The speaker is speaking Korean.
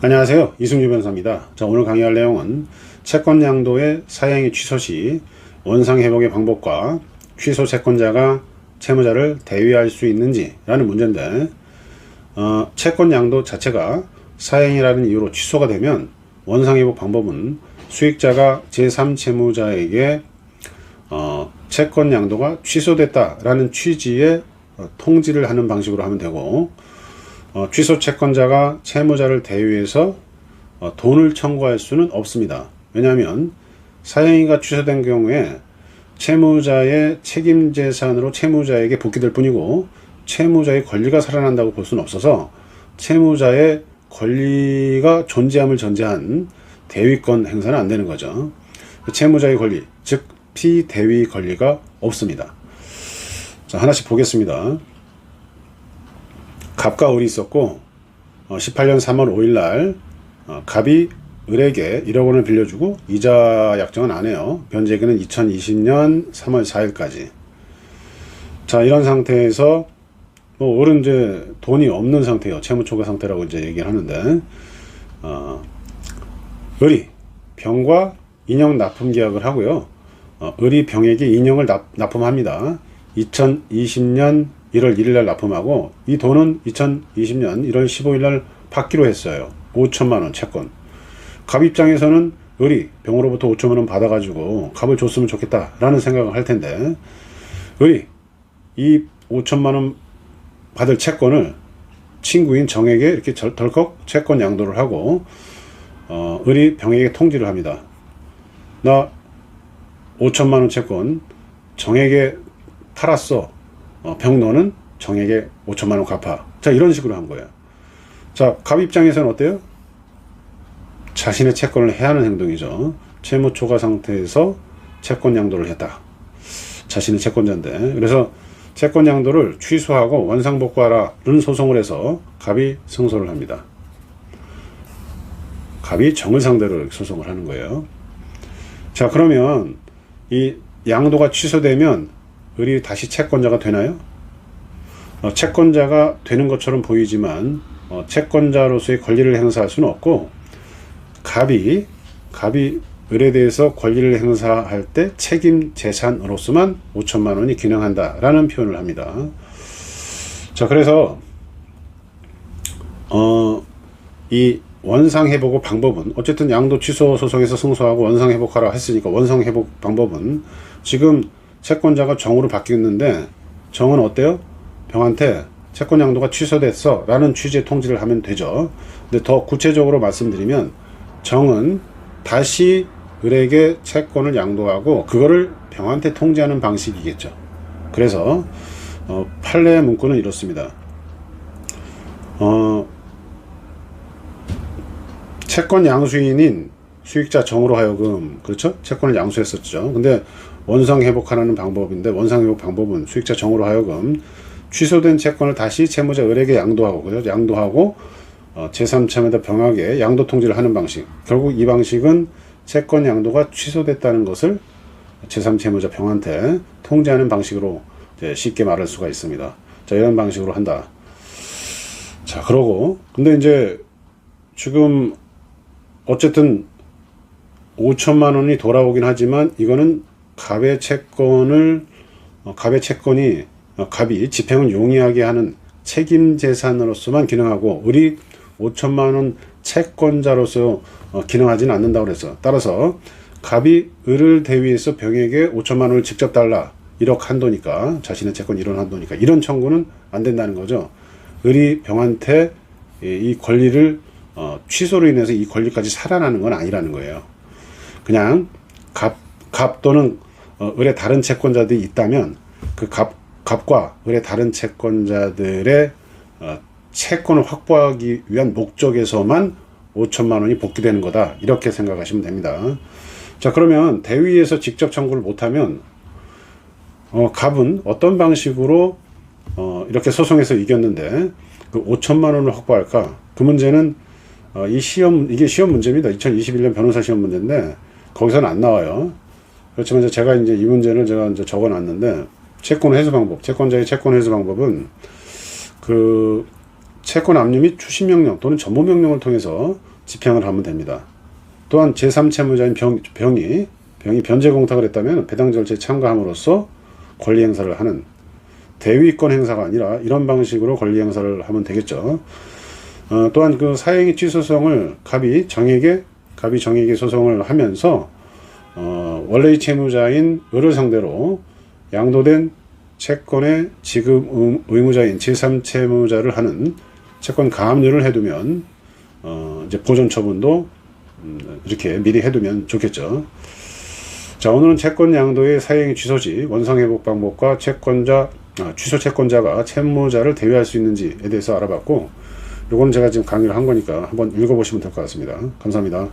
안녕하세요. 이승주 변호사입니다. 자, 오늘 강의할 내용은 채권 양도의 사행위 취소 시 원상 회복의 방법과 취소 채권자가 채무자를 대위할 수 있는지라는 문제인데, 어, 채권 양도 자체가 사행이라는 이유로 취소가 되면 원상 회복 방법은 수익자가 제3채무자에게 어, 채권 양도가 취소됐다라는 취지의 어, 통지를 하는 방식으로 하면 되고, 어, 취소 채권자가 채무자를 대위해서 어, 돈을 청구할 수는 없습니다. 왜냐하면 사행위가 취소된 경우에 채무자의 책임 재산으로 채무자에게 복귀될 뿐이고 채무자의 권리가 살아난다고 볼 수는 없어서 채무자의 권리가 존재함을 전제한 대위권 행사는 안 되는 거죠. 채무자의 권리, 즉 피대위 권리가 없습니다. 자, 하나씩 보겠습니다. 갑과 을이 있었고 어, 18년 3월 5일 날 어, 갑이 을에게 1억 원을 빌려주고 이자 약정은 안 해요. 변제기는 2020년 3월 4일까지. 자 이런 상태에서 뭐 을은 이제 돈이 없는 상태예요. 채무초과 상태라고 이제 얘기를 하는데 어, 을이 병과 인형 납품 계약을 하고요. 어, 을이 병에게 인형을 납, 납품합니다. 2020년 1월 1일 날 납품하고 이 돈은 2020년 1월 15일 날 받기로 했어요. 5천만 원 채권. 갑 입장에서는 을이 병으로부터 5천만 원 받아가지고 갑을 줬으면 좋겠다라는 생각을 할 텐데 을이 이 5천만 원 받을 채권을 친구인 정에게 이렇게 절- 덜컥 채권 양도를 하고 어, 을이 병에게 통지를 합니다. 나 5천만 원 채권 정에게 팔았어. 어, 병너는 정에게 5천만 원 갚아. 자 이런 식으로 한 거예요. 자, 갑 입장에서는 어때요? 자신의 채권을 해하는 행동이죠. 채무 초과 상태에서 채권 양도를 했다. 자신의 채권자인데 그래서 채권 양도를 취소하고 원상복구하라는 소송을 해서 갑이 승소를 합니다. 갑이 정을 상대로 소송을 하는 거예요. 자 그러면 이 양도가 취소되면 을이 다시 채권자가 되나요? 어, 채권자가 되는 것처럼 보이지만 어, 채권자로서의 권리를 행사할 수는 없고 갑이 갑이 을에 대해서 권리를 행사할 때 책임 재산으로서만 5천만 원이 기능한다 라는 표현을 합니다. 자 그래서 어, 이 원상 회복의 방법은 어쨌든 양도 취소 소송에서 승소하고 원상 회복하라 했으니까 원상 회복 방법은 지금 채권자가 정으로 바뀌었는데 정은 어때요? 병한테 채권 양도가 취소됐어 라는 취지의 통지를 하면 되죠. 근데 더 구체적으로 말씀드리면 정은 다시 을에게 채권을 양도하고 그거를 병한테 통지하는 방식이겠죠. 그래서 어, 판례의 문구는 이렇습니다. 어, 채권 양수인인 수익자 정으로 하여금 그렇죠? 채권을 양수했었죠. 근데 원상 회복하라는 방법인데 원상 회복 방법은 수익자 정으로 하여금 취소된 채권을 다시 채무자 을에게 양도하고 그죠? 양도하고 어, 제3채무자 병하게 양도 통지를 하는 방식. 결국 이 방식은 채권 양도가 취소됐다는 것을 제3채무자 병한테 통지하는 방식으로 쉽게 말할 수가 있습니다. 자, 이런 방식으로 한다. 자, 그러고 근데 이제 지금 어쨌든 5천만 원이 돌아오긴 하지만 이거는 갑의 채권을 어, 갑의 채권이 어, 갑이 집행을 용이하게 하는 책임 재산으로서만 기능하고 을이 5천만 원 채권자로서 어, 기능하지는 않는다고 그래서 따라서 갑이 을을 대위해서 병에게 5천만 원을 직접 달라 1억 한도니까 자신의 채권 1원 한도니까 이런 청구는 안 된다는 거죠. 을이 병한테 이- 이 권리를 어, 취소로 인해서 이 권리까지 살아나는 건 아니라는 거예요. 그냥 갑, 갑 또는 어, 을의 다른 채권자들이 있다면 그 갑, 갑과 을의 다른 채권자들의 어, 채권을 확보하기 위한 목적에서만 5천만 원이 복귀되는 거다. 이렇게 생각하시면 됩니다. 자, 그러면 대위에서 직접 청구를 못하면 어, 갑은 어떤 방식으로 어, 이렇게 소송에서 이겼는데 그 5천만 원을 확보할까? 그 문제는 어, 이 시험 이게 시험 문제입니다. 2021년 변호사 시험 문제인데 거기서는 안 나와요. 그렇지만 이제 제가 이제 이 문제를 제가 이제 적어 놨는데 채권 회수 방법, 채권자의 채권 회수 방법은 그 채권 압류 및 추심 명령 또는 전모 명령을 통해서 집행을 하면 됩니다. 또한 제3채무자인 병, 병이 병이 변제 공탁을 했다면 배당 절차에 참가함으로써 권리 행사를 하는 대위권 행사가 아니라 이런 방식으로 권리 행사를 하면 되겠죠. 어, 또한 그 사행위 취소성을 갑이 정에게 갑이 정에게 소송을 하면서 어, 원래의 채무자인 을을 상대로 양도된 채권의 지급 의- 의무자인 제3채무자를 하는 채권 가압류를 해두면 어, 이제 보존 처분도 음, 이렇게 미리 해두면 좋겠죠. 자 오늘은 채권 양도의 사행위 취소지 원상 회복 방법과 채권자 아, 취소 채권자가 채무자를 대위할 수 있는지에 대해서 알아봤고 요거는 제가 지금 강의를 한 거니까 한번 읽어보시면 될 것 같습니다. 감사합니다.